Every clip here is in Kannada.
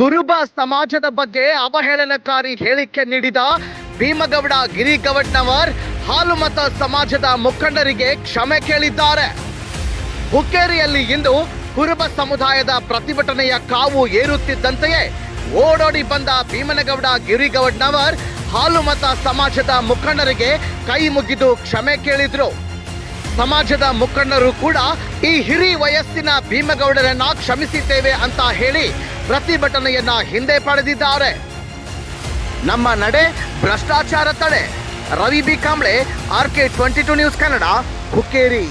ಕುರುಬ ಸಮಾಜದ ಬಗ್ಗೆ ಅವಹೇಳನಕಾರಿ ಹೇಳಿಕೆ ನೀಡಿದ ಭೀಮಗೌಡ ಗಿರಿಗೌಡ್ನವರ್ ಹಾಲುಮತ ಸಮಾಜದ ಮುಖಂಡರಿಗೆ ಕ್ಷಮೆ ಕೇಳಿದ್ದಾರೆ. ಹುಕ್ಕೇರಿಯಲ್ಲಿ ಇಂದು ಕುರುಬ ಸಮುದಾಯದ ಪ್ರತಿಭಟನೆಯ ಕಾವು ಏರುತ್ತಿದ್ದಂತೆಯೇ ಓಡೋಡಿ ಬಂದ ಭೀಮನಗೌಡ ಗಿರಿಗೌಡ್ನವರ್ ಹಾಲುಮತ ಸಮಾಜದ ಮುಖಂಡರಿಗೆ ಕೈ ಮುಗಿದು ಕ್ಷಮೆ ಕೇಳಿದ್ರು. ಸಮಾಜದ ಮುಖಂಡರು ಕೂಡ ಈ ಹಿರಿ ವಯಸ್ಸಿನ ಭೀಮಗೌಡರನ್ನ ಕ್ಷಮಿಸಿದ್ದೇವೆ ಅಂತ ಹೇಳಿ ಪ್ರತಿಭಟನೆಯನ್ನ ಹಿಂದೆ ಪಡೆದಿದ್ದಾರೆ. ನಮ್ಮ ನಡೆ ಭ್ರಷ್ಟಾಚಾರ ತಡೆ. Ravi B Kamble, R K twenty two news Kannada, Hukkeri.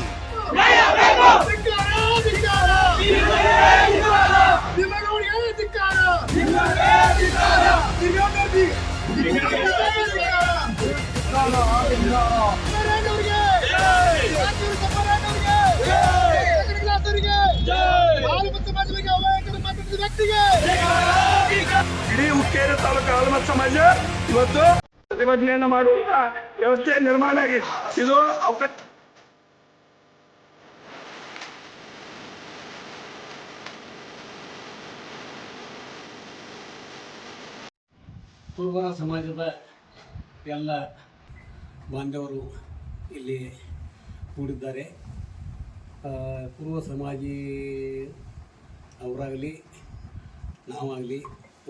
ಸಮಾಜ ಇವತ್ತು ಪ್ರತಿಭಟನೆಯನ್ನು ಮಾಡುವ ವ್ಯವಸ್ಥೆ ನಿರ್ಮಾಣ ಆಗಿದೆ. ಇದು ಅವಕಾಶ ಕುರುಬರ ಸಮಾಜದ ಎಲ್ಲ ಬಾಂಧವರು ಇಲ್ಲಿ ಕೂಡಿದ್ದಾರೆ. ಕುರುಬ ಸಮಾಜಿ ಅವರಾಗಲಿ, ನಾವಾಗಲಿ,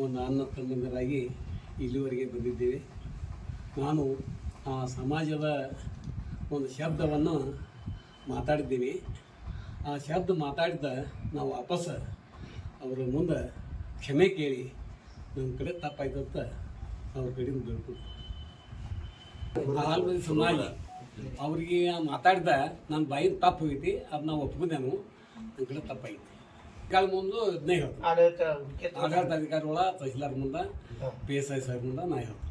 ಒಂದು ಅನ್ನ ತಮ್ಮಂದರಾಗಿ ಇಲ್ಲಿವರೆಗೆ ಬಂದಿದ್ದೇವೆ. ನಾನು ಆ ಸಮಾಜದ ಒಂದು ಶಬ್ದವನ್ನು ಮಾತಾಡಿದ್ದೀನಿ. ಆ ಶಬ್ದ ಮಾತಾಡಿದ ನಾವು ವಾಪಸ್ ಅವರ ಮುಂದೆ ಕ್ಷಮೆ ಕೇಳಿ ನಮ್ಮ ಕಡೆ ತಪ್ಪಾಯ್ತು ಅಂತ ಅವ್ರ ಕಡೆಯಿಂದ ಬೇಕು ಸಮಾಜ ಅವ್ರಿಗೆ ಮಾತಾಡ್ದ ನನ್ನ ಬಾಯಿ ತಪ್ಪು ಹೋಗೈತಿ ಅದು ನಾವು ಒಪ್ಕೊಂಡೇನು ನನ್ನ ಕಡೆ ತಪ್ಪಾಯ್ತು. ಕಾಲ ಮುಂದೆ ಇದನ್ನೇ ಹೇಳ್ತೀನಿ. ಆಡಳಿತ ಅಧಿಕಾರಿಗಳ ತಹಸೀಲ್ದಾರ್ ಮುಂದೆ ಪಿ ಎಸ್ ಐ ಸಾಹೇಬ್ ಮುಂದೆ ನಾ ಹೇಳ್ತೀನಿ.